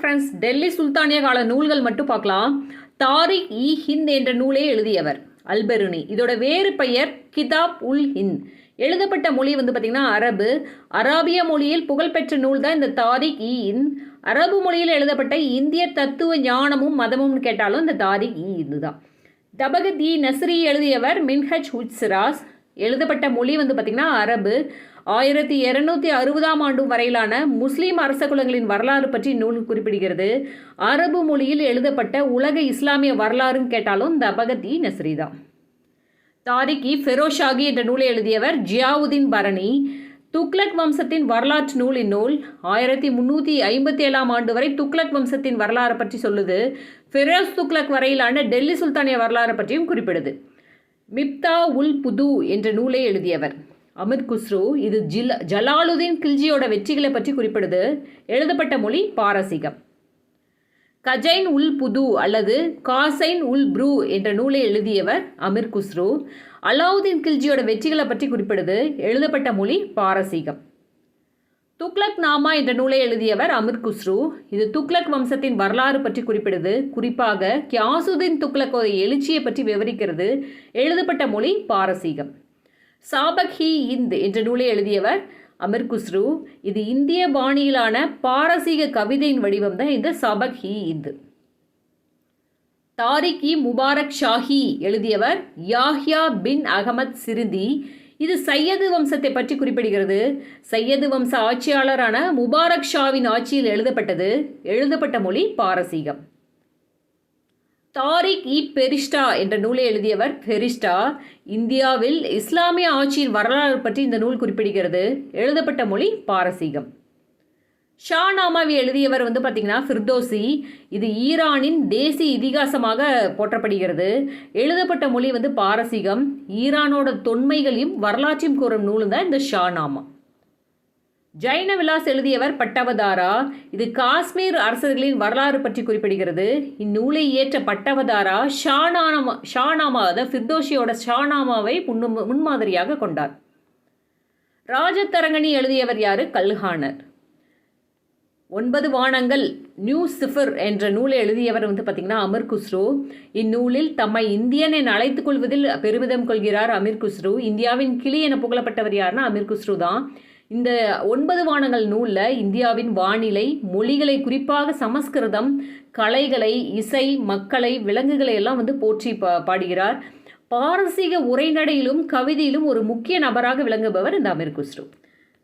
Friends Delhi சுல்தானிய கால நூல்கள் மட்டும் பார்க்கலாம். தாரிக் இ ஹிந்த் என்ற நூலை எழுதியவர் அல்பெருனி. இதோட வேறு பெயர் கிதாப் உல் ஹிந்த். எழுதப்பட்ட மொழி வந்து பார்த்திங்கன்னா அரபு. அராபிய மொழியில் புகழ்பெற்ற நூல் தான் இந்த தாரிக் இ ஹிந்த். அரபு மொழியில் எழுதப்பட்ட இந்திய தத்துவ ஞானமும் மதமும்னு கேட்டாலும் இந்த தாரிக் இ இந்து தான். தபகத் இ நஸ்ரி எழுதியவர் மின்ஹஜ் உட்சிராஸ் எழுதப்பட்ட மொழி வந்து பார்த்திங்கன்னா அரபு. ஆயிரத்தி இரநூத்தி அறுபதாம் ஆண்டு வரையிலான முஸ்லீம் அரச குலங்களின் வரலாறு பற்றி நூல் குறிப்பிடுகிறது. அரபு மொழியில் எழுதப்பட்ட உலக இஸ்லாமிய வரலாறுன்னு கேட்டாலும் இந்த அபகத் இ நஸ்ரி தான் தாரிக் ஃபெரோஷாகி என்ற நூலை எழுதியவர் ஜியாவுதீன் பரணி. துக்லக் வம்சத்தின் வரலாற்று நூலின் நூல் ஆயிரத்தி முந்நூற்றி ஐம்பத்தி ஏழாம் ஆண்டு வரை துக்லக் வம்சத்தின் வரலாறு பற்றி சொல்லுது. ஃபெரோஸ் துக்லக் வரையிலான டெல்லி சுல்தானிய வரலாறு பற்றியும் குறிப்பிடுது. மிப்தா உல் புது என்ற நூலை எழுதியவர். அமிர் குஸ்ரு இது ஜில ஜலாலுதீன் கில்ஜியோட வெற்றிகளை பற்றி குறிப்பிடுது. எழுதப்பட்ட மொழி பாரசீகம். கஜைன் உல் புது அல்லது காசைன் உல் ப்ரூ என்ற நூலை எழுதியவர் அமிர் குஸ்ரு. அலாவுதீன் கில்ஜியோட வெற்றிகளை பற்றி குறிப்பிடுது. எழுதப்பட்ட மொழி பாரசீகம். துக்லக் நாமா என்ற நூலை எழுதியவர் அமிர் குஸ்ரு. இது துக்லக் வம்சத்தின் வரலாறு பற்றி குறிப்பிடுது. குறிப்பாக கியாசுதீன் துக்ளக்கோட எழுச்சியை பற்றி விவரிக்கிறது. எழுதப்பட்ட மொழி பாரசீகம். சாபக் ஹி இந்த் என்ற நூலை எழுதியவர் அமிர் குஸ்ரு. இது இந்திய பாணியிலான பாரசீக கவிதையின் வடிவம் தான் இந்த சபக் ஹி இந்த். தாரிக் இ முபாரக் ஷாஹி எழுதியவர் யாஹ்யா பின் அகமத் சிறுதி. இது சையது வம்சத்தை பற்றி குறிப்பிடுகிறது. சையது வம்ச ஆட்சியாளரான முபாரக் ஷாவின் ஆட்சியில் எழுதப்பட்டது. எழுதப்பட்ட மொழி பாரசீகம். தாரிக் இ பெரிஸ்டா என்ற நூலை எழுதியவர் பெரிஸ்டா இந்தியாவில் இஸ்லாமிய ஆட்சியின் வரலாறு பற்றி இந்த நூல் குறிப்பிடுகிறது. எழுதப்பட்ட மொழி பாரசீகம். ஷா நாமாவி எழுதியவர் வந்து பார்த்திங்கன்னா ஃபிர்தோசி. இது ஈரானின் தேசிய இதிகாசமாக போற்றப்படுகிறது. எழுதப்பட்ட மொழி வந்து பாரசீகம். ஈரானோட தொன்மைகளையும் வரலாற்றையும் கூறும் நூலும் தான் இந்த ஷா நாமா ஜைன விலாஸ் எழுதியவர் பட்டவதாரா? இது காஷ்மீர் அரசர்களின் வரலாறு பற்றி குறிப்பிடுகிறது. இந்நூலை இயற்ற பட்டவதாரா? ஷானாமா ஷானாமா அதாவது ஃபிர்தோஷியோட ஷானாமாவை முன்னு முன்மாதிரியாக கொண்டார். ராஜதரங்கனி எழுதியவர் யாரு? கல்ஹானர் ஒன்பது வானங்கள் நியூ சிஃபர் என்ற நூலை எழுதியவர் வந்து பார்த்திங்கன்னா அமர் குஸ்ரு. இந்நூலில் தம்மை இந்தியன் என அழைத்துக் கொள்வதில் பெருமிதம் கொள்கிறார் அமீர் குஸ்ரு. இந்தியாவின் கிளி என புகழப்பட்டவர் யாருன்னா அமீர் குஸ்ரு தான். இந்த ஒன்பது வானங்கள் நூலில் இந்தியாவின் வானிலை மொழிகளை குறிப்பாக சமஸ்கிருதம் கலைகளை இசை மக்களை விலங்குகளை எல்லாம் வந்து போற்றி பா பாடுகிறார். பாரசீக உரைநடையிலும் கவிதையிலும் ஒரு முக்கிய நபராக விளங்குபவர் இந்த Amir Khusrau.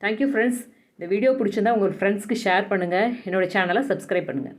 Thank you friends இந்த வீடியோ பிடிச்சிருந்தா உங்கள் ஃப்ரெண்ட்ஸ்க்கு ஷேர் பண்ணுங்கள் என்னோடய சேனலை சப்ஸ்கிரைப் பண்ணுங்கள்